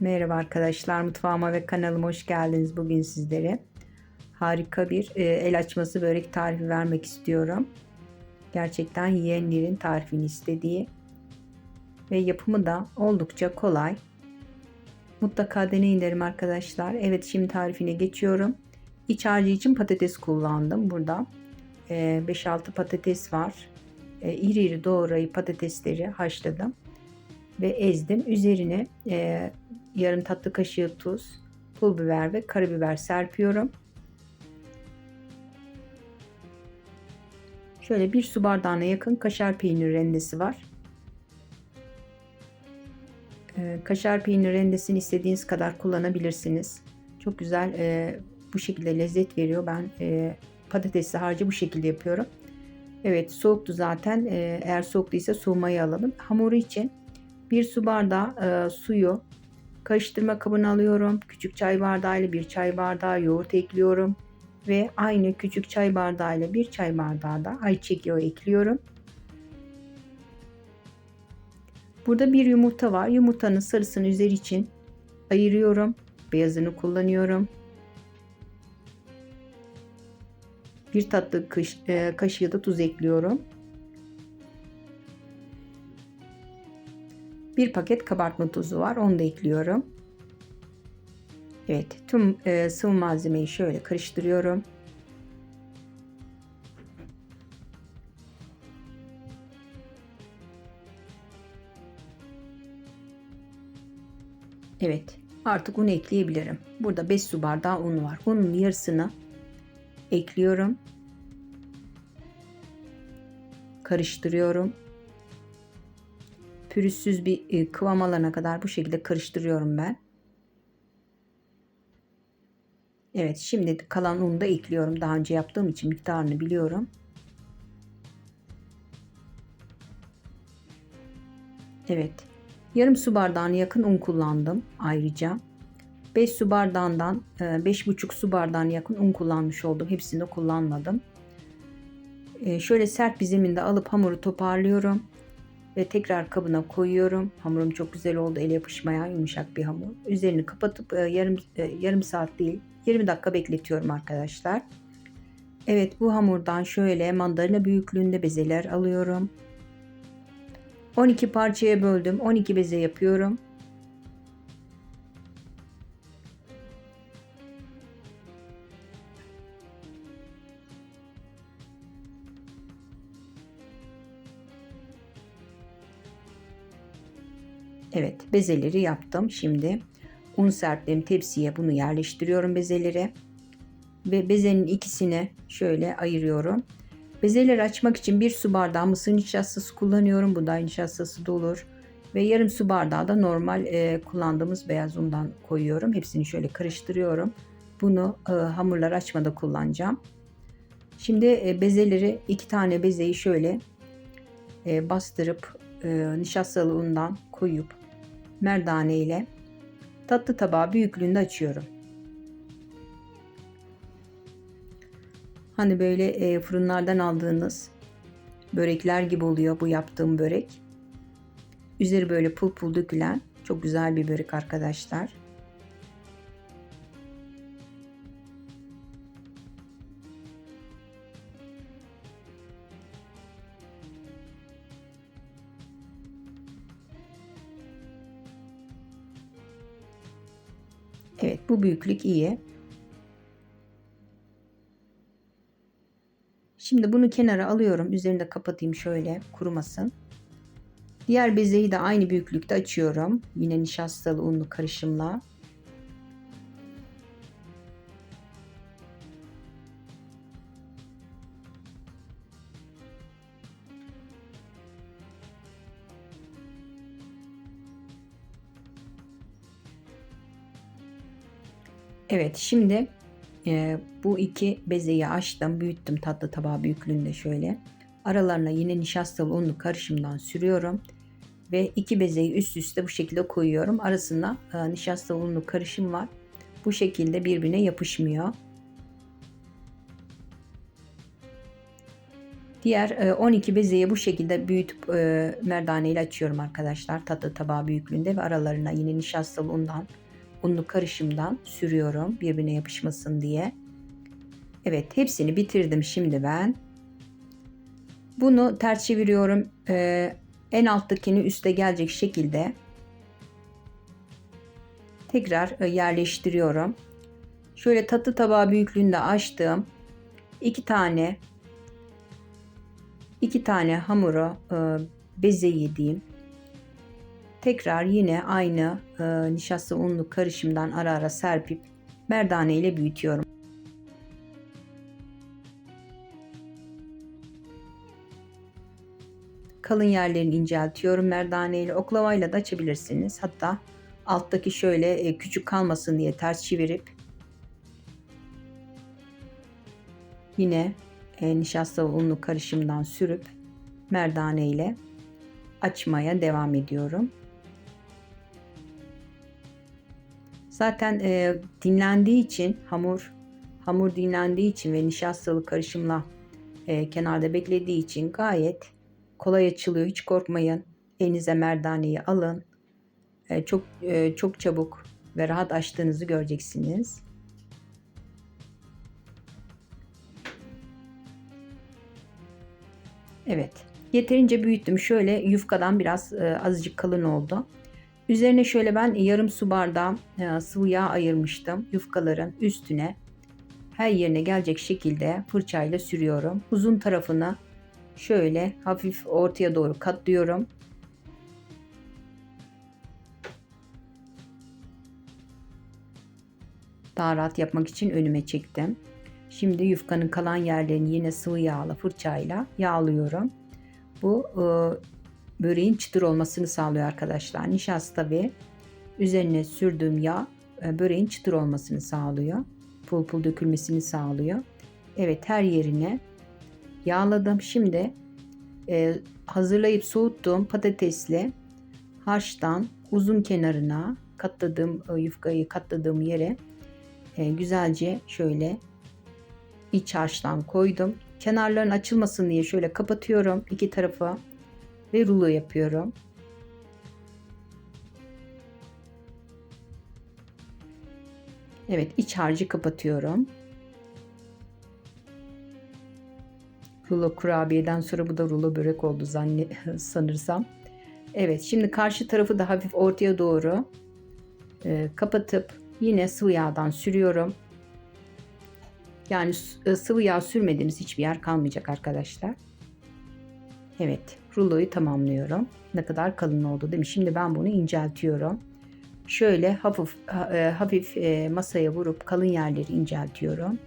Merhaba arkadaşlar mutfağıma ve kanalıma hoş geldiniz bugün sizlere. Harika bir e, el açması börek tarifi vermek istiyorum. Gerçekten yiyenlerin tarifini istediği ve yapımı da oldukça kolay. Mutlaka deneyin derim arkadaşlar. Evet şimdi tarifine geçiyorum. İç harcı için patates kullandım. Burada e, 5-6 patates var. E, iri iri doğrayıp patatesleri haşladım ve ezdim. Üzerine e, yarım tatlı kaşığı tuz, pul biber ve karabiber serpiyorum. Şöyle bir su bardağına yakın kaşar peynir rendesi var. E, kaşar peynir rendesini istediğiniz kadar kullanabilirsiniz. Çok güzel e, bu şekilde lezzet veriyor. Ben e, patatesli harcı bu şekilde yapıyorum. Evet soğuktu zaten. E, eğer soğukluysa soğumayı alalım. Hamuru için bir su bardağı e, suyu karıştırma kabına alıyorum. Küçük çay bardağı ile bir çay bardağı yoğurt ekliyorum. Ve aynı küçük çay bardağı ile bir çay bardağı da ayçiçek yağı ekliyorum. Burada bir yumurta var. Yumurtanın sarısını üzeri için ayırıyorum. Beyazını kullanıyorum. Bir tatlı e, kaşığı da tuz ekliyorum. Bir paket kabartma tozu var. Onu da ekliyorum. Evet. Tüm e, sıvı malzemeyi şöyle karıştırıyorum. Evet. Artık un ekleyebilirim. Burada 5 su bardağı un var. Unun yarısını ekliyorum. Karıştırıyorum pürüzsüz bir e, kıvam alana kadar bu şekilde karıştırıyorum ben. Evet şimdi kalan unu da ekliyorum. Daha önce yaptığım için miktarını biliyorum. Evet. Yarım su bardağına yakın un kullandım ayrıca. 5 su bardağından 5,5 e, su bardağına yakın un kullanmış oldum. Hepsini kullanmadım. E, şöyle sert bir zeminde alıp hamuru toparlıyorum ve tekrar kabına koyuyorum. Hamurum çok güzel oldu. El yapışmayan yumuşak bir hamur. Üzerini kapatıp e, yarım e, yarım saat değil 20 dakika bekletiyorum arkadaşlar. Evet bu hamurdan şöyle mandalina büyüklüğünde bezeler alıyorum. 12 parçaya böldüm. 12 beze yapıyorum. Bezeleri yaptım. Şimdi un serptiğim tepsiye bunu yerleştiriyorum bezeleri. Ve bezenin ikisini şöyle ayırıyorum. Bezeleri açmak için bir su bardağı mısır nişastası kullanıyorum. Bu da nişastası da olur. Ve yarım su bardağı da normal e, kullandığımız beyaz undan koyuyorum. Hepsini şöyle karıştırıyorum. Bunu e, hamurlar açmada kullanacağım. Şimdi e, bezeleri iki tane bezeyi şöyle e, bastırıp e, nişastalı undan koyup merdane ile tatlı tabağı büyüklüğünde açıyorum. Hani böyle e, fırınlardan aldığınız börekler gibi oluyor bu yaptığım börek. Üzeri böyle pul pul dökülen çok güzel bir börek arkadaşlar. Evet bu büyüklük iyi. Şimdi bunu kenara alıyorum. Üzerini de kapatayım şöyle kurumasın. Diğer bezeyi de aynı büyüklükte açıyorum. Yine nişastalı unlu karışımla. Evet şimdi e, bu iki bezeyi açtım büyüttüm tatlı tabağı büyüklüğünde şöyle. Aralarına yine nişastalı unlu karışımdan sürüyorum. Ve iki bezeyi üst üste bu şekilde koyuyorum. Arasında e, nişastalı unlu karışım var. Bu şekilde birbirine yapışmıyor. Diğer e, 12 bezeyi bu şekilde büyütüp e, merdane ile açıyorum arkadaşlar. Tatlı tabağı büyüklüğünde ve aralarına yine nişastalı undan, unlu karışımdan sürüyorum birbirine yapışmasın diye. Evet hepsini bitirdim şimdi ben. Bunu ters çeviriyorum. E, en alttakini üste gelecek şekilde tekrar e, yerleştiriyorum. Şöyle tatlı tabağı büyüklüğünde açtım. iki tane iki tane hamuru e, bezeyi diyeyim. Tekrar yine aynı e, nişasta unlu karışımdan ara ara serpip merdane ile büyütüyorum. Kalın yerlerini inceltiyorum merdane ile. Oklavayla da açabilirsiniz. Hatta alttaki şöyle e, küçük kalmasın diye ters çevirip yine e, nişasta unlu karışımdan sürüp merdane ile açmaya devam ediyorum. Zaten e, dinlendiği için hamur hamur dinlendiği için ve nişastalı karışımla e, kenarda beklediği için gayet kolay açılıyor. Hiç korkmayın. Elinize merdaneyi alın. E, çok e, çok çabuk ve rahat açtığınızı göreceksiniz. Evet. Yeterince büyüttüm. Şöyle yufkadan biraz e, azıcık kalın oldu. Üzerine şöyle ben yarım su bardağı e, sıvı yağ ayırmıştım. Yufkaların üstüne her yerine gelecek şekilde fırçayla sürüyorum. Uzun tarafını şöyle hafif ortaya doğru katlıyorum. Daha rahat yapmak için önüme çektim. Şimdi yufkanın kalan yerlerini yine sıvı yağla fırçayla yağlıyorum. Bu e, böreğin çıtır olmasını sağlıyor arkadaşlar. Nişasta ve üzerine sürdüğüm yağ e, böreğin çıtır olmasını sağlıyor. Pul pul dökülmesini sağlıyor. Evet her yerine yağladım. Şimdi e, hazırlayıp soğuttuğum patatesli harçtan uzun kenarına katladığım e, yufkayı katladığım yere e, güzelce şöyle iç harçtan koydum. Kenarların açılmasın diye şöyle kapatıyorum iki tarafı ve rulo yapıyorum. Evet iç harcı kapatıyorum. Rulo kurabiyeden sonra bu da rulo börek oldu zannet sanırsam. Evet şimdi karşı tarafı da hafif ortaya doğru e, kapatıp yine sıvı yağdan sürüyorum. Yani e, sıvı yağ sürmediğimiz hiçbir yer kalmayacak arkadaşlar. Evet ruloyu tamamlıyorum. Ne kadar kalın oldu değil mi? Şimdi ben bunu inceltiyorum. Şöyle hafif e, hafif e, masaya vurup kalın yerleri inceltiyorum.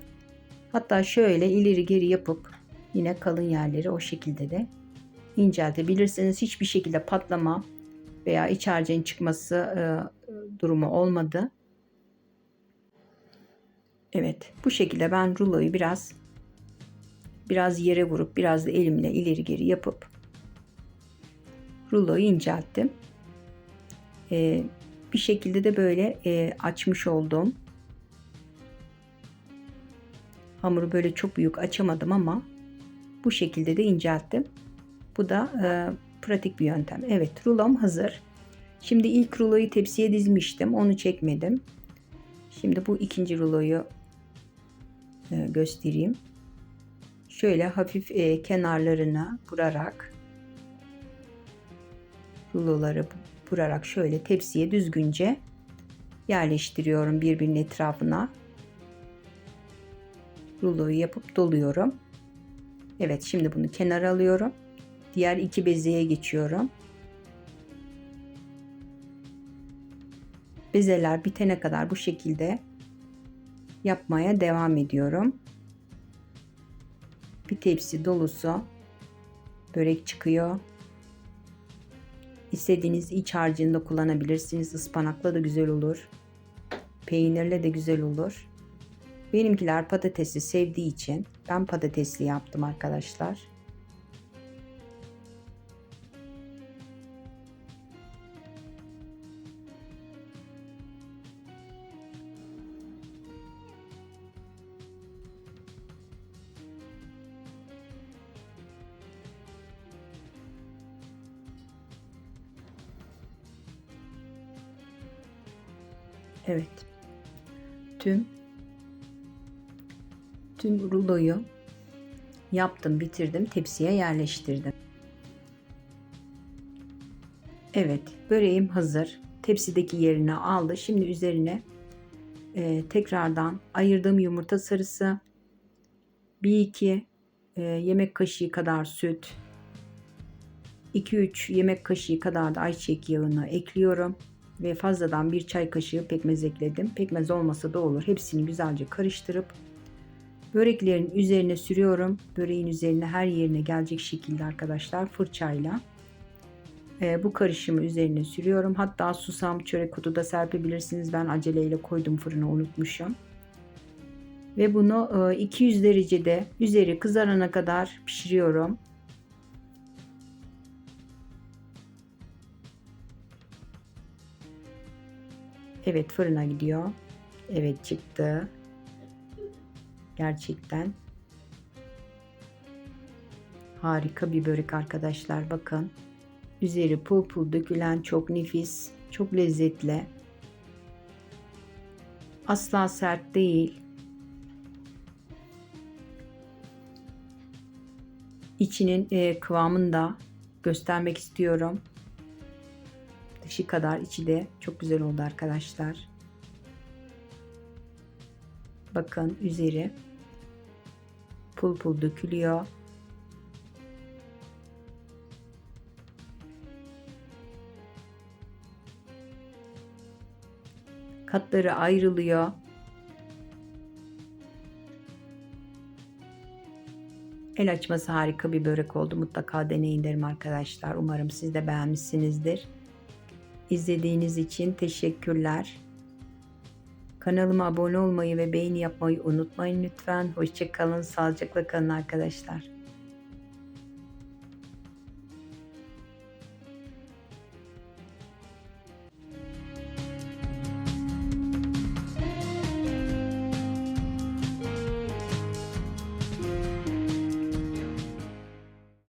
Hatta şöyle ileri geri yapıp yine kalın yerleri o şekilde de inceltebilirsiniz. Hiçbir şekilde patlama veya iç harcın çıkması durumu olmadı. Evet bu şekilde ben ruloyu biraz biraz yere vurup biraz da elimle ileri geri yapıp ruloyu incelttim. Ee, bir şekilde de böyle e, açmış oldum. Hamuru böyle çok büyük açamadım ama bu şekilde de incelttim. Bu da e, pratik bir yöntem. Evet rulom hazır. Şimdi ilk ruloyu tepsiye dizmiştim. Onu çekmedim. Şimdi bu ikinci ruloyu e, göstereyim. Şöyle hafif e, kenarlarına vurarak ruloları vurarak şöyle tepsiye düzgünce yerleştiriyorum birbirinin etrafına. Ruloyu yapıp doluyorum. Evet şimdi bunu kenara alıyorum. Diğer iki bezeye geçiyorum. Bezeler bitene kadar bu şekilde yapmaya devam ediyorum. Bir tepsi dolusu börek çıkıyor. İstediğiniz iç harcını da kullanabilirsiniz. Ispanakla da güzel olur. Peynirle de güzel olur. Benimkiler patatesi sevdiği için ben patatesli yaptım arkadaşlar. Evet. Tüm tüm ruloyu yaptım, bitirdim, tepsiye yerleştirdim. Evet, böreğim hazır. Tepsideki yerini aldı. Şimdi üzerine e, tekrardan ayırdığım yumurta sarısı, bir iki e, yemek kaşığı kadar süt, 2-3 yemek kaşığı kadar da ayçiçek yağını ekliyorum ve fazladan bir çay kaşığı pekmez ekledim. Pekmez olmasa da olur. Hepsini güzelce karıştırıp böreklerin üzerine sürüyorum. Böreğin üzerine her yerine gelecek şekilde arkadaşlar fırçayla e, bu karışımı üzerine sürüyorum. Hatta susam çörek otu da serpebilirsiniz. Ben aceleyle koydum fırına unutmuşum. Ve bunu e, 200 derecede üzeri kızarana kadar pişiriyorum. Evet fırına gidiyor. Evet çıktı. Gerçekten harika bir börek arkadaşlar bakın. Üzeri pul pul dökülen çok nefis, çok lezzetli. Asla sert değil. İçinin e, kıvamını da göstermek istiyorum. Dışı kadar içi de çok güzel oldu arkadaşlar. Bakın üzeri pul pul dökülüyor. Katları ayrılıyor. El açması harika bir börek oldu. Mutlaka deneyin derim arkadaşlar. Umarım siz de beğenmişsinizdir. İzlediğiniz için teşekkürler. Kanalıma abone olmayı ve beğeni yapmayı unutmayın lütfen. Hoşçakalın, sağlıcakla kalın arkadaşlar.